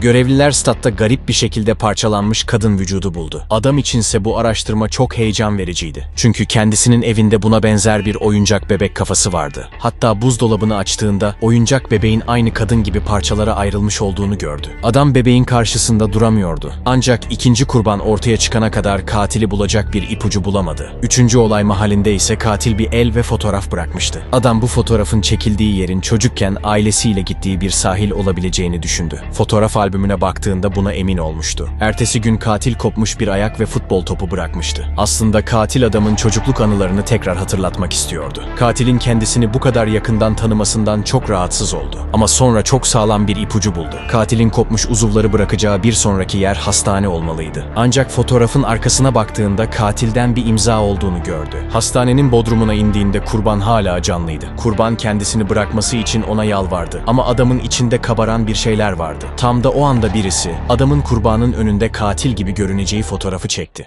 Görevliler statta garip bir şekilde parçalanmış kadın vücudu buldu. Adam içinse bu araştırma çok heyecan vericiydi. Çünkü kendisinin evinde buna benzer bir oyuncak bebek kafası vardı. Hatta buzdolabını açtığında oyuncak bebeğin aynı kadın gibi parçalara ayrılmış olduğunu gördü. Adam bebeğin karşısında duramıyordu. Ancak ikinci kurban ortaya çıkana kadar katili bulacak bir ipucu bulamadı. Üçüncü olay mahallinde ise katil bir el ve fotoğraf bırakmıştı. Adam bu fotoğrafın çekildiği yerin çocukken ailesiyle gittiği bir sahil olabileceğini düşündü. Fotoğraf albümüne baktığında buna emin olmuştu. Ertesi gün katil kopmuş bir ayak ve futbol topu bırakmıştı. Aslında katil adamın çocukluk anılarını tekrar hatırlatmak istiyordu. Katilin kendisini bu kadar yakından tanımasından çok rahatsız oldu. Ama sonra çok sağlam bir ipucu buldu. Katilin kopmuş uzuvları bırakacağı bir sonraki yer hastane olmalıydı. Ancak fotoğrafın arkasına baktığında katilden bir imza olduğunu gördü. Hastanenin bodrumuna indiğinde kurban hala canlıydı. Kurban kendisini bırakması için ona yalvardı. Ama adamın içinde kabaran bir şeyler vardı. Tam da anda birisi adamın kurbanın önünde katil gibi görüneceği fotoğrafı çekti.